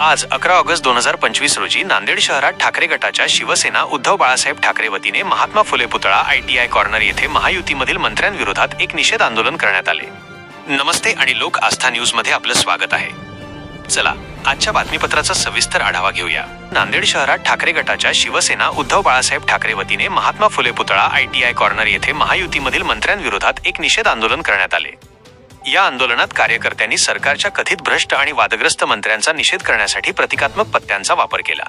आज अकरा ऑगस्ट दोन हजार पंचवीस रोजी नांदेड शहरात ठाकरे गटाच्या शिवसेना उद्धव बाळासाहेब ठाकरे वतीने महात्मा फुले पुतळा आयटीआय कॉर्नर येथे महायुतीमधील मंत्र्यांविरोधात एक निषेध आंदोलन करण्यात आले. नमस्ते आणि लोक आस्था न्यूजमध्ये आपलं स्वागत आहे. चला आजच्या बातमीपत्राचा सविस्तर आढावा घेऊया. नांदेड शहरात ठाकरे गटाच्या शिवसेना उद्धव बाळासाहेब ठाकरे वतीने महात्मा फुले पुतळा आयटीआय कॉर्नर येथे महायुतीमधील मंत्र्यांविरोधात एक निषेध आंदोलन करण्यात आले. या आंदोलनात कार्यकर्त्यांनी सरकारच्या कथित भ्रष्ट आणि वादग्रस्त मंत्र्यांचा निषेध करण्यासाठी प्रतिकात्मक पत्त्यांचा वापर केला.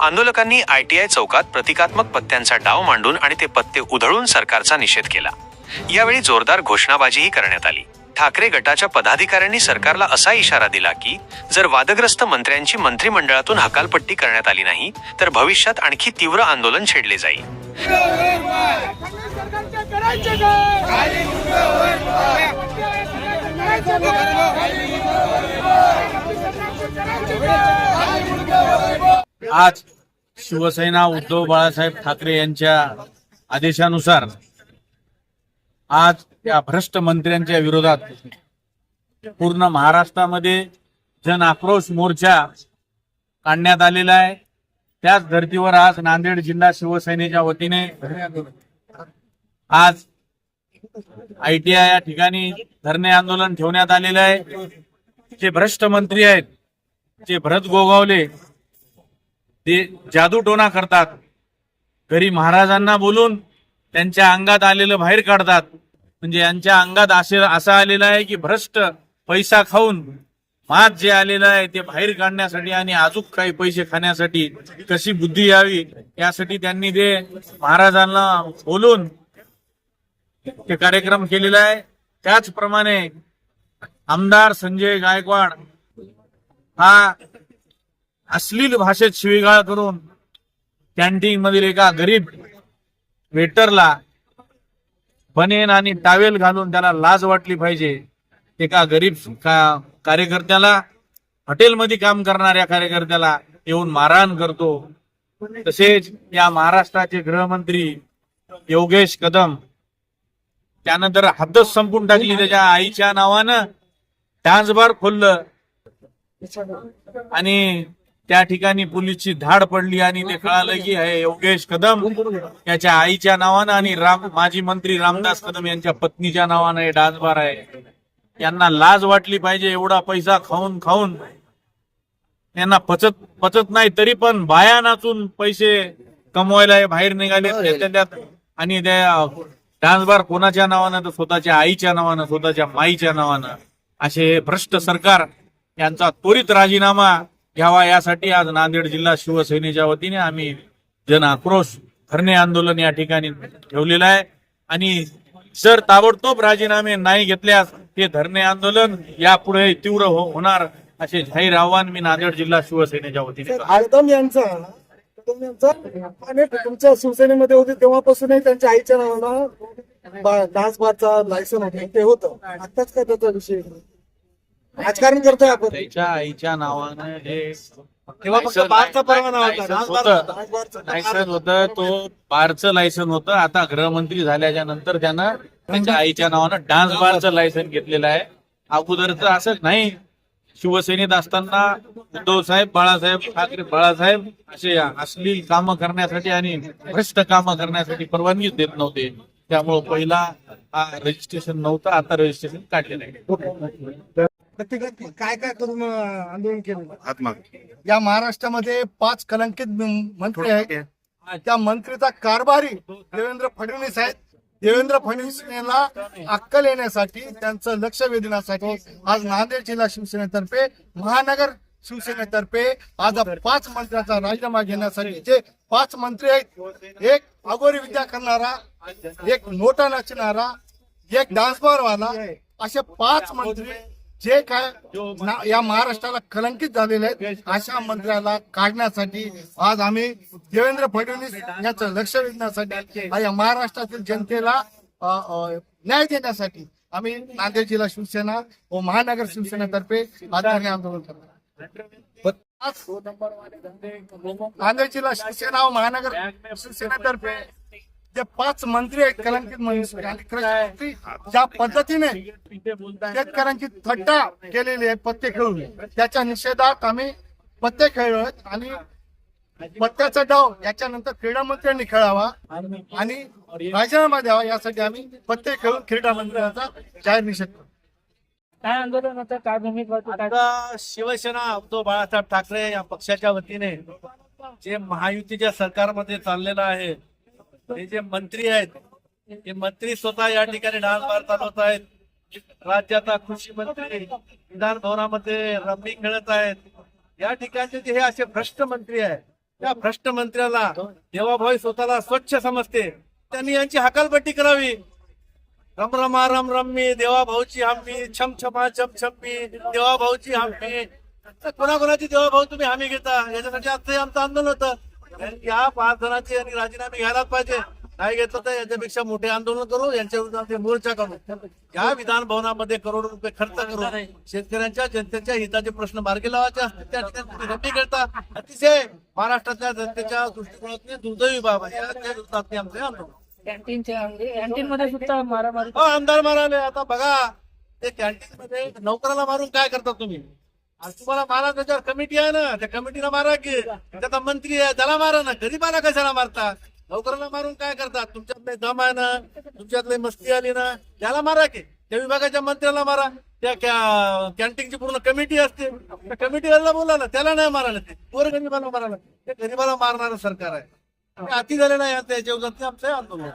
आंदोलकांनी आयटीआय चौकात प्रतिकात्मक पत्त्यांचा डाव मांडून आणि ते पत्ते उधळून सरकारचा निषेध केला. यावेळी जोरदार घोषणाबाजीही करण्यात आली. ठाकरे गटाच्या पदाधिकाऱ्यांनी सरकारला असा इशारा दिला की जर वादग्रस्त मंत्र्यांची मंत्रिमंडळातून हकालपट्टी करण्यात आली नाही तर भविष्यात आणखी तीव्र आंदोलन छेडले जाईल. आज शिवसेना उद्धव बाळासाहेब ठाकरे यांच्या आदेशानुसार आज त्या भ्रष्ट मंत्र्यांच्या विरोधात पूर्ण महाराष्ट्रामध्ये जन आक्रोश मोर्चा काढण्यात आलेला आहे. त्याच धर्तीवर आज नांदेड जिल्हा शिवसेनेच्या वतीने आज आयटीआय या ठिकाणी धरणे आंदोलन ठेवण्यात आलेलं आहे. जे भ्रष्ट मंत्री आहेत जे भरत गोगावले ते जादूटोना करतात. घरी महाराजांना बोलून त्यांच्या अंगात आलेलं बाहेर काढतात. म्हणजे यांच्या अंगात असे असं आलेलं आहे की भ्रष्ट पैसा खाऊन मात जे आलेलं आहे ते बाहेर काढण्यासाठी आणि अजून काही पैसे खाण्यासाठी कशी बुद्धी यावी यासाठी त्यांनी ते महाराजांना बोलून ते कार्यक्रम केलेला आहे. त्याचप्रमाणे आमदार संजय गायकवाड हा अश्लील भाषेत शिवीगाळ करून कॅन्टीन मधील एका गरीब वेटरला बनेन आणि टावेल घालून त्याला लाज वाटली पाहिजे. एका गरीब का- कार्यकर्त्याला हॉटेलमध्ये काम करणाऱ्या कार्यकर्त्याला येऊन मारहाण करतो. तसेच या महाराष्ट्राचे गृहमंत्री योगेश कदम त्यानं तर हद्दच संपून टाकली त्याच्या आईच्या नावानं. डान्स बार खोललं. आणि त्या ठिकाणी पोलीसची धाड पडली आणि ते कळालं की हे योगेश कदम याच्या आईच्या नावानं आणि राम माजी मंत्री रामदास कदम यांच्या पत्नीच्या नावानं हे डान्स बार आहे. यांना लाज वाटली पाहिजे एवढा पैसा खाऊन खाऊन. यांना पचत पचत नाही तरी पण बाया नाचून पैसे कमवायला हे बाहेर निघाले. आणि त्या डान्स बार कोणाच्या नावानं? तर स्वतःच्या आईच्या नावानं स्वतःच्या माईच्या नावानं. असे भ्रष्ट सरकार यांचा त्वरित राजीनामा घ्यावा यासाठी आज नांदेड जिल्हा शिवसेनेच्या वतीने आम्ही जन आक्रोश धरणे आंदोलन या ठिकाणी ठेवलेलं आहे. आणि जर ताबडतोब राजीनामे नाही घेतल्यास हे धरणे आंदोलन यापुढे तीव्र हो- होणार असे जाहीर आव्हान मी नांदेड जिल्हा शिवसेनेच्या वतीने. आयदम यांचा यांचा आणि तुमच्या शिवसेनेमध्ये होते तेव्हापासूनही त्यांच्या आईच्या नावानं बा- डान्स बारचा लायसन होतं. ते होतं. आताच काय त्याचा विषय? राजकारण करतोय आपण. त्याच्या आईच्या नावानं हे तेव्हा फक्त बारचा परवाना होता. डान्स बारचा लायसन होतं तो बारचं लायसन होतं. आता गृहमंत्री झाल्याच्यानंतर त्यानं त्यांच्या आईच्या नावानं डान्स बारचं लायसन घेतलेलं आहे. अगोदरचं असं नाही. शिवसेनेत असताना उद्धव साहेब बाळासाहेब ठाकरे बाळासाहेब असे अश्लील कामं करण्यासाठी आणि भ्रष्ट कामं करण्यासाठी परवानगीच देत नव्हते. त्यामुळे पहिला हा रजिस्ट्रेशन नव्हतं आता रजिस्ट्रेशन काढलेलं आहे. काय काय करून आंदोलन केलं? या महाराष्ट्रामध्ये पाच कलंकित मंत्री आहेत. त्या मंत्रीचा कारभारी देवेंद्र फडणवीस आहेत. देवेंद्र फडणवीस यांना अक्कल येण्यासाठी त्यांचं लक्ष वेधण्यासाठी आज नांदेड जिल्हा शिवसेनेतर्फे महानगर शिवसेनेतर्फे आज पाच मंत्र्यांचा राजीनामा घेण्यासाठी जे पाच मंत्री आहेत एक अगोरी विद्या करणारा एक नोटा नचणारा एक डान्स असे पाच मंत्री जे काय या महाराष्ट्राला कलंकित झालेले आहेत अशा मंत्र्याला काढण्यासाठी आज आम्ही देवेंद्र फडणवीस यांचं लक्ष वेधण्यासाठी या महाराष्ट्रातील जनतेला न्याय देण्यासाठी आम्ही नांदेड जिल्हा शिवसेना व महानगर शिवसेनेतर्फे आज धरणे आंदोलन करणार नांदेड जिल्हा शिवसेना व महानगर शिवसेनेतर्फे जे पाच मंत्री आहेत कलंकित मंत्री ज्या पद्धतीने शेतकऱ्यांची थट्टा केलेली आहे पत्ते खेळून त्याच्या निषेधात आम्ही पत्ते खेळलोय आणि पत्त्याचा डाव याच्यानंतर क्रीडा मंत्र्यांनी खेळावा आणि राजीनामा द्यावा यासाठी आम्ही पत्ते खेळून क्रीडा मंत्र्यांचा जाहीर निषेध करतो. काय आंदोलन होतं? काय भूमिका होती? काय? आता शिवसेना उद्धव बाळासाहेब ठाकरे या पक्षाच्या वतीने जे महायुतीच्या सरकारमध्ये चाललेलं आहे हे जे मंत्री आहेत हे मंत्री स्वतः या ठिकाणी डान्स चालवत आहेत. राज्याचा कृषी मंत्री विधान भवनामध्ये रम्मी खेळत आहेत. या ठिकाणचे जे हे असे भ्रष्ट मंत्री आहेत त्या भ्रष्ट मंत्र्याला देवाभाई स्वतःला स्वच्छ समजते. त्यांनी यांची हकालपट्टी करावी. रम रमा रम रम्मी देवा भाऊची हम्मी छम छमा छम छम्मी देवा भाऊची हम्मी. तर कोणाकोणाची देवा भाऊ तुम्ही हमी घेता? याच्यासाठी आजचं हे आमचं आंदोलन होतं. या पाच जणांचे यांनी राजीनामे घ्यायलाच पाहिजे. नाही घेतलं तर याच्यापेक्षा मोठे आंदोलन करू यांच्या विरोधात मोर्चा करू या विधान भवनामध्ये करोडो रुपये खर्च करून शेतकऱ्यांच्या जनतेच्या हिताचे प्रश्न मार्गी लावायचे असतील त्या ठिकाणी करता अतिशय महाराष्ट्रातल्या जनतेच्या दृष्टिकोनातून दुर्दैवी बाब आहे. याच्या विरोधात आमचे आंदोलन. कॅन्टीनच्या कॅन्टीन मध्ये सुद्धा मारामारी हो आमदार माराले आता बघा ते कॅन्टीन मध्ये नोकराला मारून काय करता तुम्ही? आज तुम्हाला मारा त्याच्यावर कमिटी आहे ना त्या कमिटीला मारा की. त्याचा मंत्री आहे त्याला मारा ना. गरीबाला कशाला मारता? नोकराला मारून काय करतात? तुमच्यातले दम आहे ना तुमच्यातले मस्ती आली ना त्याला मारा की. त्या विभागाच्या मंत्र्याला मारा. त्या कॅन्टीनची पूर्ण कमिटी असते. त्या कमिटीला बोला ना त्याला नाही मारायला ते. पोर गरीबाला मारायला ते. गरीबाला मारणारं सरकार आहे. अति झालेलं आहे याच्या विरोधात आमचं हे आंदोलन.